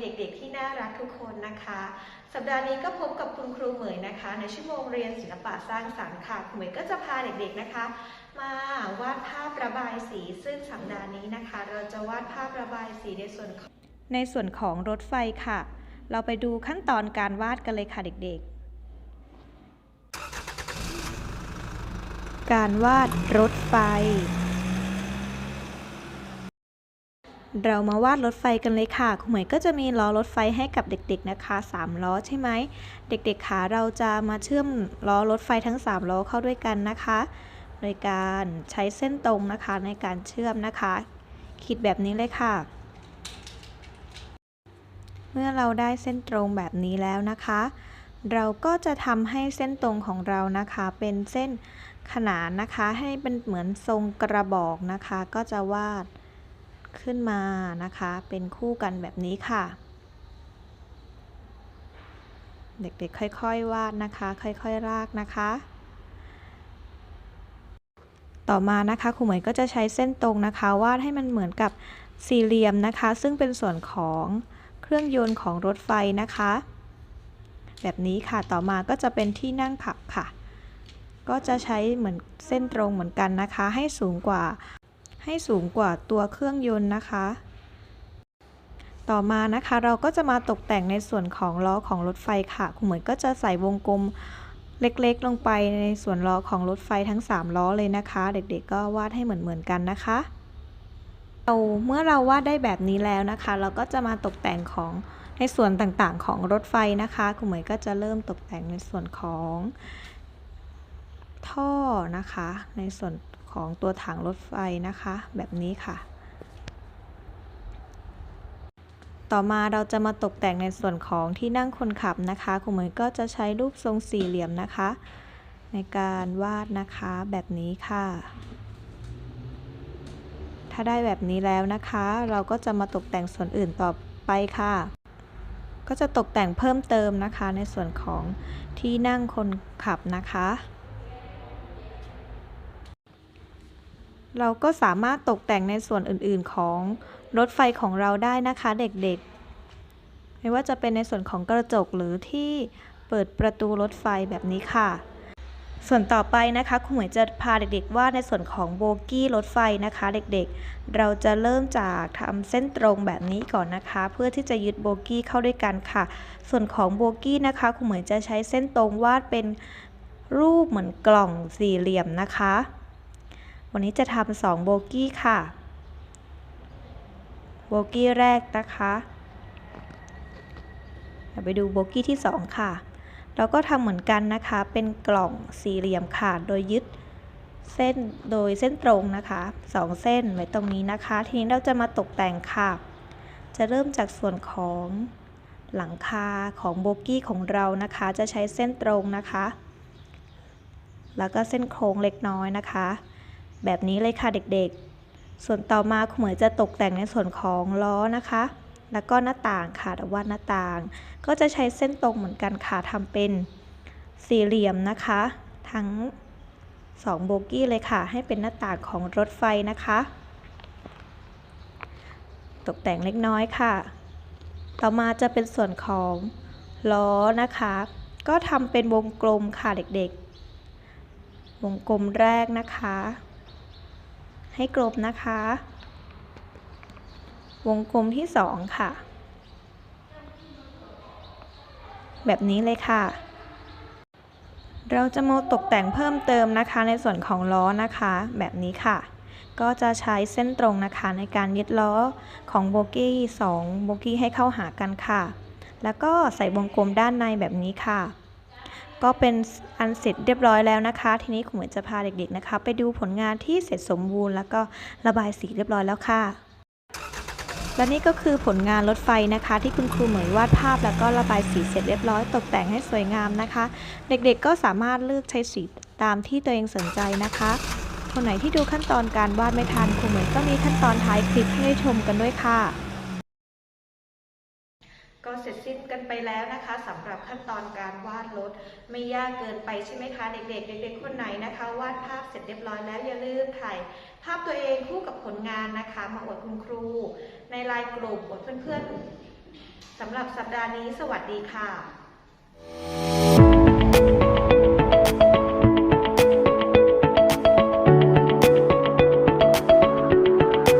เด็กๆ ที่น่ารักทุกคนนะคะ สัปดาห์นี้ก็พบกับคุณครูเหมยนะคะ ในชั่วโมงเรียนศิลปะสร้างสรรค์ค่ะครูเหมยก็จะพาเด็กๆนะคะ มาวาดภาพระบายสี ซึ่งสัปดาห์นี้นะคะ เราจะวาดภาพระบายสีในส่วนของในส่วนของรถไฟค่ะ เราไปดูขั้นตอนการวาดกันเลยค่ะเด็ก ๆการวาดรถไฟ เรามาวาดรถไฟกันเลยค่ะคุณหมยก็จะมีล้อรถไฟให้กับเด็กๆนะคะ3ล้อใช่ไหมเด็กๆขาเราจะมาเชื่อมล้อรถไฟทั้ง 3ล้อเข้าด้วยกันนะคะ โดยการใช้เส้นตรงนะคะในการเชื่อมนะคะขีดแบบนี้เลยค่ะ เมื่อเราได้เส้นตรงแบบนี้แล้วนะคะ เราก็จะทำให้เส้นตรงของเรานะคะเป็นเส้นขนานนะคะให้เป็นเหมือนทรงกระบอกนะคะ ก็จะวาด ขึ้นมานะคะ เป็นคู่กันแบบนี้ค่ะ เด็กๆค่อยๆวาดนะคะ ค่อยๆรากนะคะ ต่อมานะคะครูเหมยก็จะใช้เส้นตรงนะคะ วาดให้มันเหมือนกับสี่เหลี่ยมนะคะ ซึ่งเป็นส่วนของเครื่องยนต์ของรถไฟนะคะ แบบนี้ค่ะต่อมาก็จะเป็นที่นั่งขับค่ะ ก็จะใช้เหมือนเส้นตรงเหมือนกันนะคะ ให้สูงกว่า ให้สูงกว่าตัวเครื่องยนต์นะคะ ต่อมานะคะเราก็จะมาตกแต่งในส่วนของล้อของรถไฟค่ะ คุณเหมยก็จะใส่วงกลมเล็กๆ ลงไปในส่วนล้อของรถไฟทั้ง 3 ล้อเลยนะคะ เด็กๆ ก็วาดให้เหมือนๆกันนะคะเราเมื่อเราวาดได้แบบนี้แล้วนะคะ เราก็จะมาตกแต่งของในส่วนต่างๆ ของรถไฟนะคะคุณเหมยก็จะเริ่มตกแต่งในส่วนของท่อนะคะ ในส่วน ของตัวถังรถไฟนะคะ แบบนี้ค่ะ ต่อมาเราจะมาตกแต่งในส่วนของที่นั่งคนขับนะคะคุณเหมยก็จะใช้รูปทรงสี่เหลี่ยมนะคะ ในการวาดนะคะแบบนี้ค่ะ ถ้าได้แบบนี้แล้วนะคะ เราก็จะมาตกแต่งส่วนอื่นต่อไปค่ะ ก็จะตกแต่งเพิ่มเติมนะคะในส่วนของที่นั่งคนขับนะคะ เราก็สามารถตกแต่งในส่วนอื่นๆของรถไฟของเราได้นะคะเด็กๆ ไม่ว่าจะเป็นในส่วนของกระจกหรือที่เปิดประตูรถไฟแบบนี้ค่ะ ส่วนต่อไปนะคะคุณหมวยจะพาเด็กๆวาดในส่วนของโบกี้รถไฟนะคะ เด็กๆ เราจะเริ่มจากทำเส้นตรงแบบนี้ก่อนนะคะ เพื่อที่จะยึดโบกี้เข้าด้วยกันค่ะ ส่วนของโบกี้นะคะคุณหมวยจะใช้เส้นตรงวาดเป็นรูปเหมือนกล่องสี่เหลี่ยมนะคะ วันนี้จะทำสองโบกี้ค่ะ โบกี้แรกนะคะเดี๋ยวไปดูโบกี้ที่2ค่ะ เราก็ทำเหมือนกันนะคะ เป็นกล่องสี่เหลี่ยมค่ะ โดยยึดเส้นโดยเส้นตรงนะคะ2เส้นไว้ตรงนี้นะคะ ทีนี้เราจะมาตกแต่งค่ะ จะเริ่มจากส่วนของหลังคาของโบกี้ของเรานะคะ จะใช้เส้นตรงนะคะ แล้วก็เส้นโค้งเล็กน้อยนะคะ แบบนี้เลยค่ะเด็กๆ ส่วนต่อมาคุณเหมยจะตกแต่งในส่วนของล้อนะคะ แล้วก็หน้าต่างค่ะแต่ว่าหน้าต่าง ก็จะใช้เส้นตรงเหมือนกันค่ะทำเป็นสี่เหลี่ยมนะคะ ทั้ง2โบกี้เลยค่ะ ให้เป็นหน้าต่างของรถไฟนะคะ ตกแต่งเล็กน้อยค่ะ ต่อมาจะเป็นส่วนของล้อนะคะ ก็ทำเป็นวงกลมค่ะเด็กๆ วงกลมแรกนะคะ ให้กลมนะคะ วงกลมที่สองค่ะ แบบนี้เลยค่ะ เราจะมาตกแต่งเพิ่มเติมนะคะในส่วนของล้อนะคะ แบบนี้ค่ะ ก็จะใช้เส้นตรงนะคะในการยึดล้อของโบกี้2โบกี้ให้เข้าหากันค่ะ แล้วก็ใส่วงกลมด้านในแบบนี้ค่ะ ก็เป็นอันเสร็จเรียบร้อยแล้วนะคะ ทีนี้คุณเหมือนจะพาเด็กๆนะคะ ไปดูผลงานที่เสร็จสมบูรณ์ แล้วก็ระบายสีเรียบร้อยแล้วค่ะ และนี่ก็คือผลงานรถไฟนะคะ ที่คุณครูเหมยวาดภาพแล้วก็ระบายสีเสร็จเรียบร้อย ตกแต่งให้สวยงามนะคะ เด็กๆก็สามารถเลือกใช้สีตามที่ตัวเองสนใจนะคะคนไหนที่ดูขั้นตอนการวาดไม่ทันครูเหมยก็มีขั้นตอนท้ายคลิปให้ได้ชมกันด้วยค่ะ ก็เสร็จสิ้นกันไปแล้วนะคะสำหรับขั้นตอนการวาดรถไม่ยากเกินไปใช่ไหมคะเด็กๆเด็กๆคนไหนนะคะ วาดภาพเสร็จเรียบร้อยแล้วอย่าลืมถ่ายภาพตัวเองคู่กับผลงานนะคะ มาอวดคุณครู ในไลน์กลุ่มอวดเพื่อนๆสำหรับสัปดาห์นี้สวัสดีค่ะ